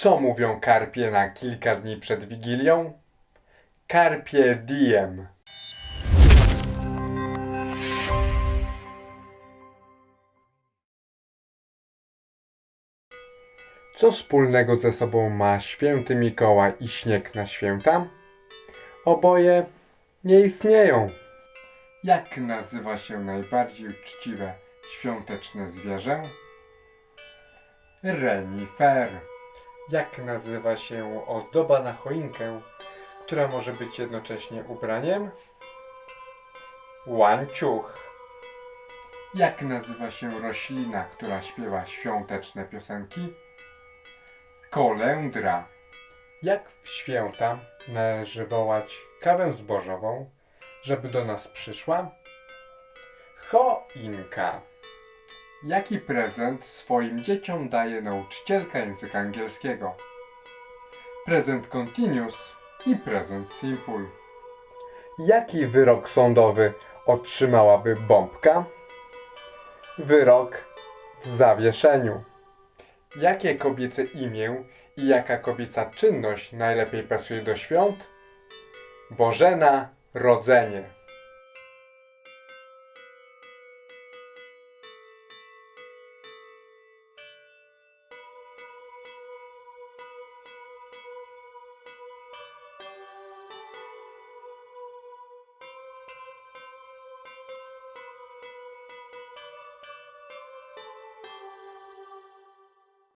Co mówią karpie na kilka dni przed Wigilią? Carpe diem. Co wspólnego ze sobą ma święty Mikołaj i śnieg na święta? Oboje nie istnieją. Jak nazywa się najbardziej uczciwe świąteczne zwierzę? Renifer. Jak nazywa się ozdoba na choinkę, która może być jednocześnie ubraniem? Łańcuch. Jak nazywa się roślina, która śpiewa świąteczne piosenki? Kolędra. Jak w święta należy wołać kawę zbożową, żeby do nas przyszła? Choinka. Jaki prezent swoim dzieciom daje nauczycielka języka angielskiego? Prezent continuous i prezent simple. Jaki wyrok sądowy otrzymałaby bombka? Wyrok w zawieszeniu. Jakie kobiece imię i jaka kobieca czynność najlepiej pasuje do świąt? Bożena Rodzenie.